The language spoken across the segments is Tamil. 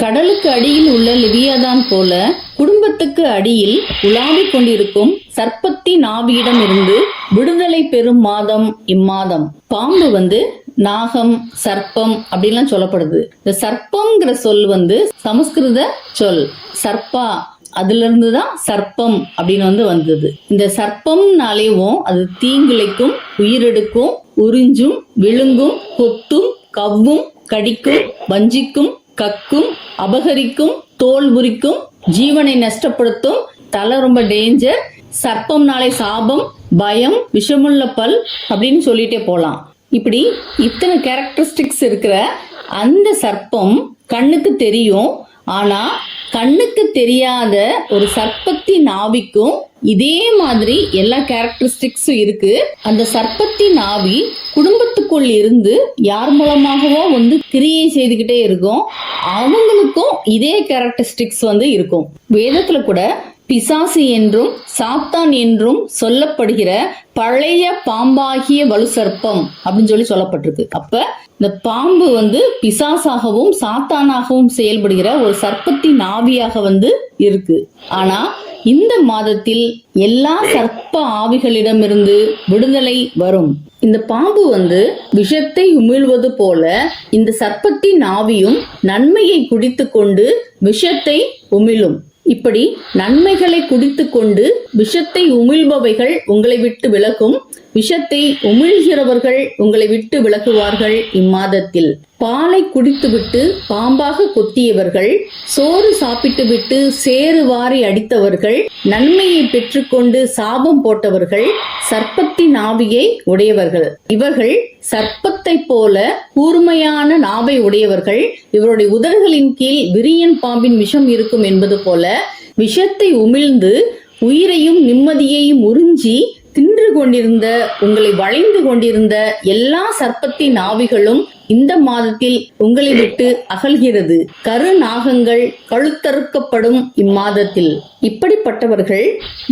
கடலுக்கு அடியில் உள்ள லிவியாதான் போல குடும்பத்துக்கு அடியில் உலாவிக் கொண்டிருக்கும் சர்ப்பத்தி நாவியிடம் இருந்து விடுதலை பெறும் மாதம் இம்மாதம். பாம்பு வந்து நாகம் சர்ப்பம் அப்படின்லாம் சொல்லப்படுது. இந்த சர்ப்பம்ங்கிற சொல் வந்து சமஸ்கிருத சொல். சர்ப்பா அதுல இருந்து தான் சர்ப்பம் அப்படின்னு வந்து வந்தது. இந்த சர்ப்பம்னாலேவும் அது தீங்கிழைக்கும் உயிரெடுக்கும் உறிஞ்சும் விழுங்கும் கொத்தும் கவ்வும் கடிக்கும் வஞ்சிக்கும் கக்கும் அபகரிக்கும் தோல் உரிக்கும் ஜீவனை நஷ்டப்படுத்தும் தலை ரொம்ப டேஞ்சர் சர்ப்பம்னாலே சாபம் பயம் விஷமுள்ள பல் அப்படின்னு சொல்லிட்டே போலாம். இப்படி இத்தனை கேரக்டரிஸ்டிக்ஸ் இருக்கிற அந்த சர்ப்பம் கண்ணுக்கு தெரியும். ஆனா கண்ணுக்கு தெரியாத ஒரு சர்ப்பத்தின் ஆவிக்கும் இதே மாதிரி எல்லா கேரக்டரிஸ்டிக்ஸும் இருக்கு. அந்த சர்ப்பத்தின் ஆவி குடும்பத்துக்குள் இருந்து யார் மூலமாகவோ வந்து கிரியை செய்துக்கிட்டே இருக்கும். அவங்களுக்கும் இதே கேரக்டரிஸ்டிக்ஸ் வந்து இருக்கும். வேதத்துல கூட பிசாசு என்றும் சாத்தான் என்றும் சொல்லப்படுகிற பழைய பாம்பாகிய வலு சர்ப்பம் அப்படின்னு சொல்லி சொல்லப்பட்டிருக்கு. அப்ப இந்த பாம்பு வந்து பிசாசாகவும் சாத்தானாகவும் செயல்படுகிற ஒரு சர்ப்பத்தின் ஆவியாக வந்து இருக்கு. ஆனா இந்த மாதத்தில் எல்லா சர்ப்ப ஆவிகளிடமிருந்து விடுதலை வரும். இந்த பாம்பு வந்து விஷத்தை உமிழ்வது போல இந்த சர்ப்பத்தின் ஆவியும் நன்மையை குடித்துக்கொண்டு விஷத்தை உமிழும். இப்படி நன்மைகளை குடித்து கொண்டு விஷத்தை உமிழ்பவைகள் உங்களை விட்டு விலகும். விஷத்தை உமிழ்கிறவர்கள் உங்களை விட்டு விலகுவார்கள் இம்மாதத்தில். பாலை குடித்துவிட்டு பாம்பாக கொத்தியவர்கள் சோறு சாப்பிட்டுவிட்டு சேறு வாரி அடித்தவர்கள் நன்மையை பெற்றுக்கொண்டு சாபம் போட்டவர்கள் சர்ப்பத்தின் ஆவியை உடையவர்கள். இவர்கள் சர்ப்பத்தை போல கூர்மையான நாவை உடையவர்கள். இவருடைய உதடுகளின் கீழ் விரியன் பாம்பின் விஷம் இருக்கும் என்பது போல விஷத்தை உமிழ்ந்து உயிரையும் நிம்மதியையும் உறிஞ்சி கொண்டிருந்த உங்களை வளைந்து கொண்டிருந்த எல்லா சர்ப்பத்தின் ஆவிகளும் இந்த மாதத்தில் உங்களை விட்டு அகல்கிறது. கரு நாகங்கள் கழுத்தறுக்கப்படும் இம்மாதத்தில். இப்படிப்பட்டவர்கள்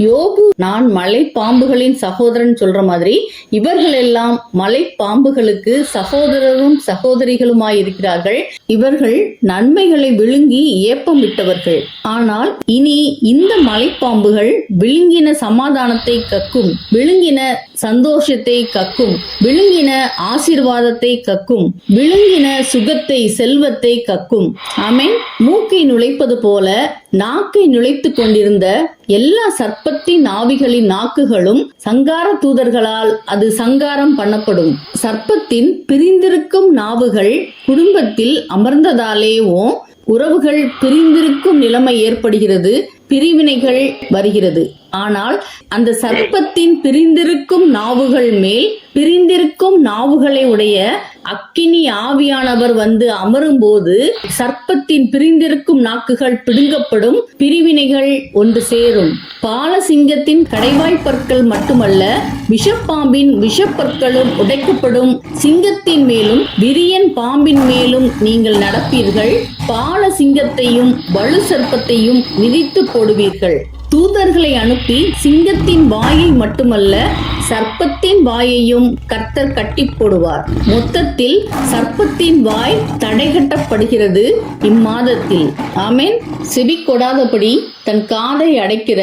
யோபு நான் மலை பாம்புகளின் சகோதரன் சொல்ற மாதிரி இவர்கள் எல்லாம் மலை பாம்புகளுக்கு சகோதரரும் சகோதரிகளுமாய் இருக்கிறார்கள் இவர்கள் நன்மைகளை விழுங்கி ஏப்பம் விட்டவர்கள். ஆனால் இனி இந்த மலைப்பாம்புகள் விழுங்கின சமாதானத்தை கக்கும் விழுங்கின சந்தோஷத்தை கக்கும் விழுங்கின ஆசீர்வாதத்தை கக்கும் விழுங்கின சுகத்தை செல்வத்தை கக்கும். அமேன் மூக்கை நுழைப்பது போல நாக்கை நுழைத்துக் கொண்டிருந்த எல்லா சர்ப்பத்தின் ஆவிகளின் நாக்குகளும் சங்கார தூதர்களால் அது சங்காரம் பண்ணப்படும். சர்ப்பத்தின் பிரிந்திருக்கும் நாவுகள் குடும்பத்தில் அமர்ந்ததாலேவும் உறவுகள் பிரிந்திருக்கும் நிலைமை ஏற்படுகிறது. பிரிவினைகள் வருகிறது. ஆனால் அந்த சர்ப்பத்தின் பிரிந்திருக்கும் நாவுகள் மேல் பிரிந்திருக்கும் நாவுகளை உடைய அக்கினி ஆவியானவர் வந்து அமரும் போது சர்ப்பத்தின் பிரிந்திருக்கும் நாக்குகள் பிடுங்கப்படும் பிரிவினைகள் ஒன்று சேரும். பாலசிங்கத்தின் கடைவாய் பற்கள் மட்டுமல்ல விஷப்பாம்பின் விஷப்பற்களும் உடைக்கப்படும். சிங்கத்தின் மேலும் விரியன் பாம்பின் மேலும் நீங்கள் நடப்பீர்கள். பால சிங்கத்தையும் வலு சர்ப்பத்தையும் மிதித்து போடுவீர்கள். தூதர்களை அனுப்பி சிங்கத்தின் வாயை மட்டுமல்ல சர்ப்பத்தின் வாயையும் கர்த்தர் கட்டி போடுவார். மொத்தத்தில் சர்ப்பத்தின் வாய் தடைகட்டப்படுகிறது இம்மாதத்தில். ஆமென். செவி கொடாதபடி தன் காதை அடைக்கிற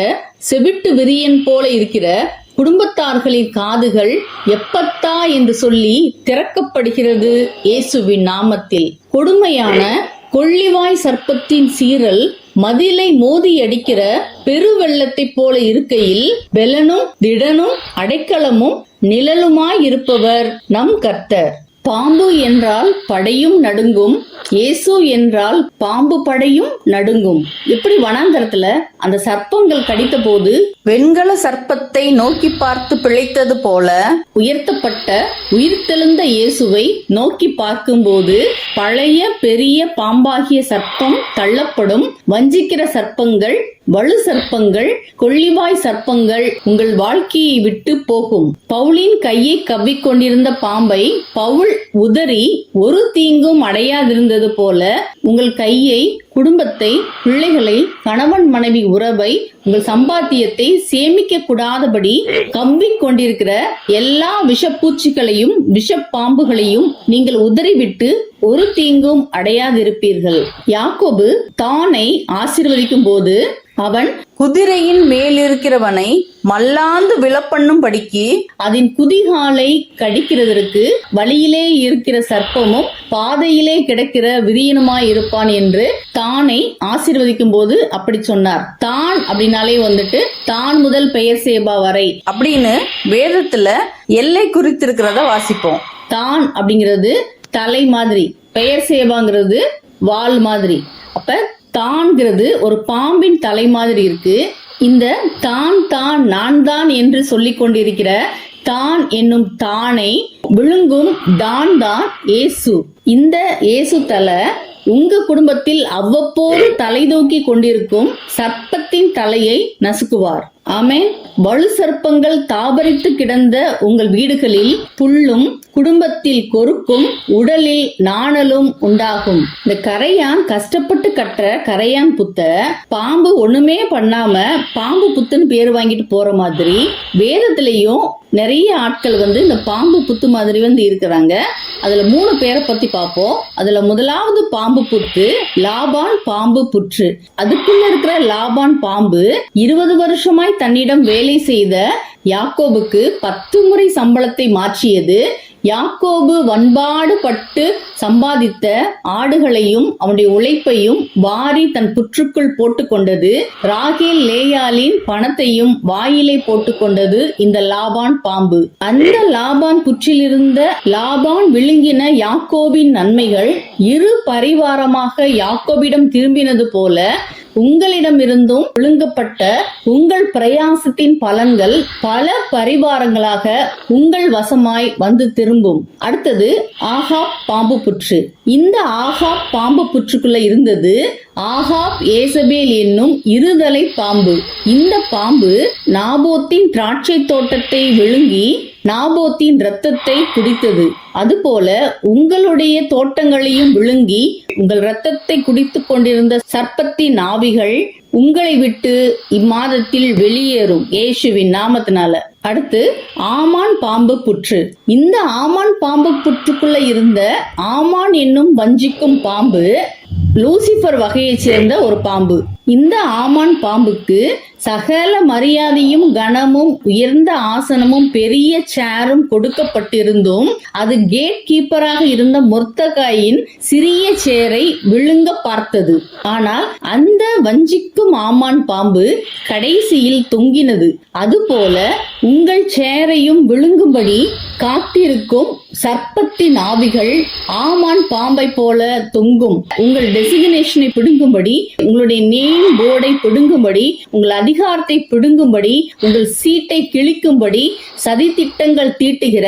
செவிட்டு விரியன் போல இருக்கிற குடும்பத்தார்களின் காதுகள் எப்பத்தா என்று சொல்லி திறக்கப்படுகிறது இயேசுவின் நாமத்தில். கொடுமையான கொள்ளிவாய் சர்ப்பத்தின் சீரல் மதிலை மோதி அடிக்கிற பெருவெள்ளத்தை போல இருக்கையில் பெலனும் திடனும் அடைக்கலமும் நிழலுமாய் இருப்பவர் நம் கர்த்தர். பாம்பு என்றால் படையும் நடுங்கும் இயேசு என்றால் பாம்பு படையும் நடுங்கும். எப்படி வனாந்தரத்துல அந்த சர்ப்பங்கள் கடித்த போது வெண்கல சர்ப்பத்தை நோக்கி பார்த்து பிழைத்தது போல உயர்த்தப்பட்ட உயிர்த்தெழுந்த இயேசுவை நோக்கி பார்க்கும்போது பழைய பெரிய பாம்பாகிய சர்ப்பம் தள்ளப்படும் வஞ்சிக்கிற சர்ப்பங்கள் வலு சர்ப்பங்கள் கொள்ளிவாய் சர்ப்பங்கள் உங்கள் வாழ்க்கையை விட்டு போகும். பவுலின் கையை கவ்விக்கொண்டிருந்த பாம்பை பவுல் உதறி ஒரு தீங்கும் அடையாதிருந்தது போல உங்கள் கையை குடும்பத்தை பிள்ளைகளை கணவன் மனைவி உறவை உங்கள் சம்பாத்தியத்தை சேமிக்க கூடாதபடி கம்பி கொண்டிருக்கிற எல்லா விஷப்பூச்சிகளையும் விஷப்பாம்புகளையும் நீங்கள் உதறிவிட்டு ஒரு தீங்கும் அடையாதிருப்பீர்கள். யாக்கோபு தானை ஆசீர்வதிக்கும் போது அவன் குதிரையின் மேலிருக்கிறவனை மல்லாந்து விழப்பண்ணும்படிக்கு அதன் குதிகாலை கடிக்கிறதற்கு வழியிலே இருக்கிற சர்ப்பமும் பாதையிலே கிடக்கிற விரியனுமாய் இருப்பான் என்று தானை ஆசீர்வதிக்கும் போது அப்படி சொன்னார். தான் அப்படின்னாலே வந்துட்டு தான் முதல் பெயர் சேபா வரை. அப்படின்னு வேதத்துல எல்லை குறித்திருக்கிறத வாசிப்போம். தான் அப்படிங்கிறது தலை மாதிரி பெயர் சேவாங்கிறது வால் மாதிரி. அப்ப தான்கிறது ஒரு பாம்பின் தலை மாதிரி இருக்கு. இந்த தான் தான் நான் தான் என்று சொல்லிக் கொண்டிருக்கிற தான் என்னும் தானை விழுங்கும் தான் தான் ஏசு இந்த ஏசு தலை உங்க குடும்பத்தில் அவ்வப்போது தலை தூக்கி கொண்டிருக்கும் சர்ப்பத்தின் தலையை நசுக்குவார். ஆமென். வலு சர்ப்பங்கள் தாபரித்து கிடந்த உங்கள் வீடுகளில் புல்லும் குடும்பத்தில் கொறுக்கும் உடலில் நாணலும் உண்டாகும். இந்த கரையான் கஷ்டப்பட்டு கட்டுற கரையான் புத்த பாம்பு ஒண்ணுமே பண்ணாம பாம்பு புத்துன்னு பேர் வாங்கிட்டு போற மாதிரி வேதத்திலையும் நிறைய ஆட்கள் வந்து இந்த பாம்பு புத்து மாதிரி வந்து இருக்கிறாங்க. அதுல மூணு பேரை பத்தி பார்ப்போம். அதுல முதலாவது பாம்பு புத்து லாபான் பாம்பு புற்று. அதுக்குள்ள இருக்கிற லாபான் பாம்பு இருபது வருஷமாய் தன்னிடம் வேலை செய்த யாக்கோபுக்கு பத்து முறை சம்பளத்தை மாற்றியது. யாக்கோபு வன்பாடு பட்டு சம்பாதித்த ஆடுகளையும் அவனுடைய உழைப்பையும் வாரி தன் புற்றுக்குள் போட்டுக்கொண்டது. ராகேல் லேயாலின் பணத்தையும் வாயிலை போட்டுக்கொண்டது இந்த லாபான் பாம்பு. அந்த லாபான் புற்றிலிருந்த லாபான் விழுங்கின யாக்கோபின் நன்மைகள் இரு பரிவாரமாக யாக்கோபிடம் திரும்பினது போல உங்களிடமிருந்தும் ஒழுங்கப்பட்ட உங்கள் பிரயாசத்தின் பலன்கள் பல பரிவாரங்களாக உங்கள் வசமாய் வந்து திரும்பும். அடுத்தது ஆகாப் பாம்பு புற்று. இந்த ஆகாப் பாம்பு புற்றுக்குள்ள இருந்தது ஆகாப் ஏசபேல் என்னும் இருதலை பாம்பு. இந்த பாம்பு நாபோத்தின் திராட்சை தோட்டத்தை விழுங்கி நாபோத்தின் இரத்தத்தை குடித்தது. அதுபோல உங்களுடைய தோட்டங்களையும் விழுங்கி உங்கள் இரத்தத்தை குடித்துக் கொண்டிருந்த சர்ப்பத்தின் ஆவிகள் உங்களை விட்டு இம்மாதத்தில் வெளியேறும் இயேசுவின் நாமத்தினால. அடுத்து ஆமான் பாம்பு புற்று. இந்த ஆமான் பாம்பு புற்றுக்குள்ள இருந்த ஆமான் என்னும் வஞ்சிக்கும் பாம்பு லூசிபர் வகையைச் சேர்ந்த ஒரு பாம்பு. இந்த ஆமான் பாம்புக்கு சகல மரியாதையும் கனமும் உயர்ந்த ஆசனமும் பெரிய சேரும் கொடுக்கப்பட்டிருந்தும் அது கேட் கீப்பராக இருந்த முர்த்தகாயின் சிறிய சேரை விழுங்க பார்த்தது. ஆனால் அந்த வஞ்சிக்கும் ஆமான் பாம்பு கடைசியில் தொங்கினது. அதுபோல உங்கள் சேரையும் விழுங்கும்படி காத்திருக்கும் சர்ப்பத்தின் ஆவிகள் ஆமான் பாம்பை போல தொங்கும். உங்கள் டெசிக்னேஷனை பிடுங்கும்படி உங்களுடைய நேம் போர்டை பிடுங்கும்படி உங்கள் அதிகாரத்தை பிடுங்கும்படி உங்கள் சீட்டை கிழிக்கும்படி சதி திட்டங்கள் தீட்டுகிற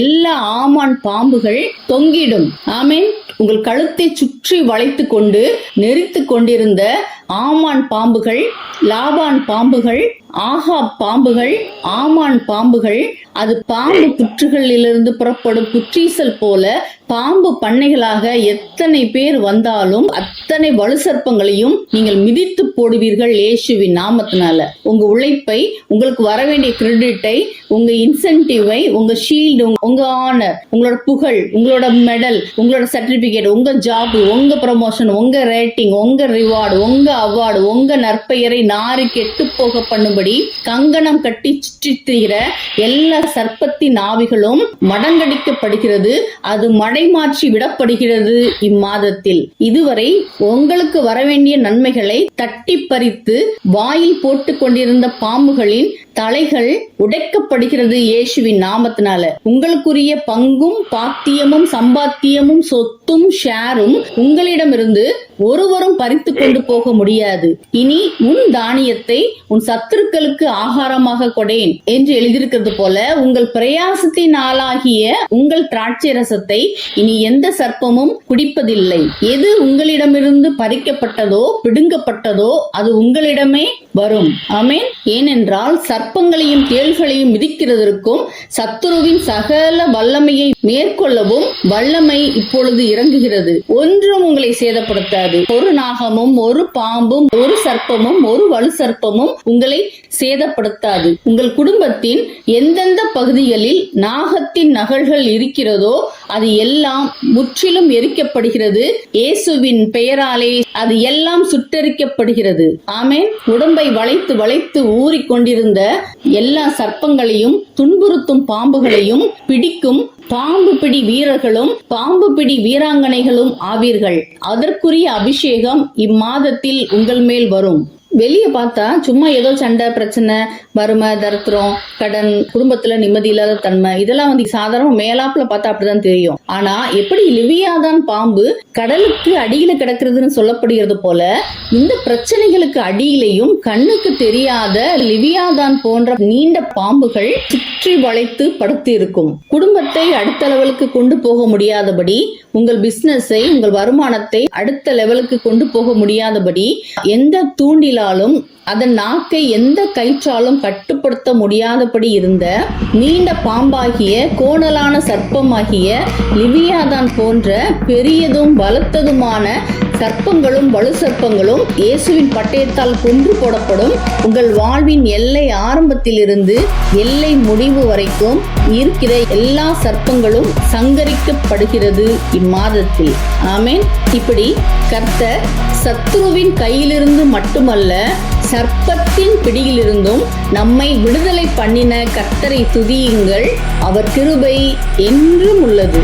எல்லா ஆமான் பாம்புகள் தொங்கிடும். ஆமீன். உங்கள் கழுத்தை சுற்றி வளைத்து கொண்டு நெரித்து கொண்டிருந்த ஆமான் பாம்புகள் லாபான் பாம்புகள் ஆஹா பாம்புகள் ஆமான் பாம்புகள் அது பாம்பு புற்றுகளிலிருந்து புறப்படும் புற்றீசல் போல பாம்பு பண்ணைகளாக எத்தனை பேர் வந்தாலும் அத்தனை வலு சர்ப்பங்களையும் நீங்கள் மிதித்து போடுவீர்கள் இயேசுவின் நாமத்தினால. உங்க உழைப்பை உங்களுக்கு வர வேண்டிய கிரெடிட்டை உங்க இன்சென்டிவை உங்க ஷீல்டு உங்க ஆனர் உங்களோட புகழ் உங்களோட மெடல் உங்களோட சர்டிபிகேட் உங்க ஜாப் உங்க ப்ரமோஷன் உங்க ரேட்டிங் உங்க ரிவார்டு உங்க அவார்டு உங்க நற்பெயரை நாறு கெட்டு போக பண்ணும்படி கங்கணம் கட்டி சுற்றித்திரிகிற எல்லா சர்ப்பத்தின் ஆவிகளும் மடங்கடிக்கப்படுகிறது. அது மடைமாற்றி விடப்படுகிறது இம்மாதத்தில். இதுவரை உங்களுக்கு வரவேண்டிய நன்மைகளை தட்டி பறித்து வாயில் போட்டுக் கொண்டிருந்த பாம்புகளின் தலைகள் உடைக்கப்படுகிறது இயேசுவின் நாமத்தினால. உங்களுக்குரிய பங்கும் பாத்தியமும் சம்பாத்தியமும் சொத்தும் ஷேரும் உங்களிடமிருந்து ஒருவரும் பறித்து கொண்டு போக முடியாது. இனி உன் தானியத்தை உன் சத்துருக்களுக்கு ஆகாரமாக கொடேன் என்று எழுதியிருக்கிறது போல உங்கள் பிரயாசத்தின் ஆளாகிய உங்கள் திராட்சை ரசத்தை இனி எந்த சர்ப்பமும் குடிப்பதில்லை. எது உங்களிடமிருந்து பறிக்கப்பட்டதோ பிடுங்கப்பட்டதோ அது உங்களிடமே வரும். ஆமேன். ஏனென்றால் சர்ப்பங்களையும் தேள்களையும் மிதிக்கிறதற்கும் சத்துருவின் சகல வல்லமையை மேற்கொள்ளவும் வல்லமை இப்பொழுது இறங்குகிறது. ஒன்றும் உங்களை சேதப்படுத்தாது. முடியாது ஒரு நாகமும் ஒரு பாம்பும் ஒரு சர்ப்பமும் ஒரு வலு சர்ப்பமும் உங்களை சேதப்படுத்தாது. உங்கள் குடும்பத்தின் எந்தெந்த பகுதிகளில் நாகத்தின் நகல்கள் இருக்கிறதோ அது எல்லாம் முற்றிலும் எரிக்கப்படுகிறது. இயேசுவின் பெயராலே அது எல்லாம் சுட்டரிக்கப்படுகிறது. ஆமேன். உடம்பை வளைத்து வளைத்து ஊறி கொண்டிருந்த எல்லா சர்ப்பங்களையும் துன்புறுத்தும் பாம்புகளையும் பிடிக்கும் பாம்பு பிடி வீரர்களும் பாம்பு பிடி வீராங்கனைகளும் ஆவீர்கள். அதற்குரிய அபிஷேகம் இம்மாதத்தில் உங்கள் மேல் வரும். வெளியே பார்த்தா சும்மா ஏதோ சண்டை பிரச்சனை வறுமை தரித்திரம் கடன் குடும்பத்துல நிம்மதி இல்லாத தன்மை இதெல்லாம் வந்து சாதாரண மேலாப்புல பார்த்தா அப்படிதான் தெரியும். ஆனா எப்படி லிவியாதான் பாம்பு கடலுக்கு அடியில கிடக்கிறதுன்னு சொல்லப்படுகிறது போல இந்த பிரச்சனைகளுக்கு அடியிலையும் கண்ணுக்கு தெரியாத லிவியாதான் போன்ற நீண்ட பாம்புகள் சுற்றி வளைத்து படுத்து இருக்கும். குடும்பத்தை அடுத்த லெவலுக்கு கொண்டு போக முடியாதபடி உங்கள் பிசினஸை உங்கள் வருமானத்தை அடுத்த லெவலுக்கு கொண்டு போக முடியாதபடி எந்த தூண்டிலா தூண்டிலாலும் அதன் நாக்கை எந்த கயிற்றாலும் கட்டுப்படுத்த முடியாதபடி இருந்த நீண்ட பாம்பாகிய கோணலான சர்ப்பமாகிய லிவியாதான் போன்ற பெரியதும் பலத்ததுமான சர்ப்பங்களும் வலு சர்ப்பங்களும் இயேசுவின் பட்டயத்தால் கொன்று போடப்படும். உங்கள் வாழ்வின் எல்லை ஆரம்பத்திலிருந்து எல்லை முடிவு வரைக்கும் இருக்கிற எல்லா சர்ப்பங்களும் சங்கரிக்கப்படுகிறது இம்மாதத்தில். ஆமேன். இப்படி கர்த்தர் சத்ருவின் கையிலிருந்து மட்டுமல்ல சர்ப்பத்தின் பிடியிலிருந்தும் நம்மை விடுதலை பண்ணின கர்த்தரை துதியுங்கள். அவர் கிருபை என்றும் உள்ளது.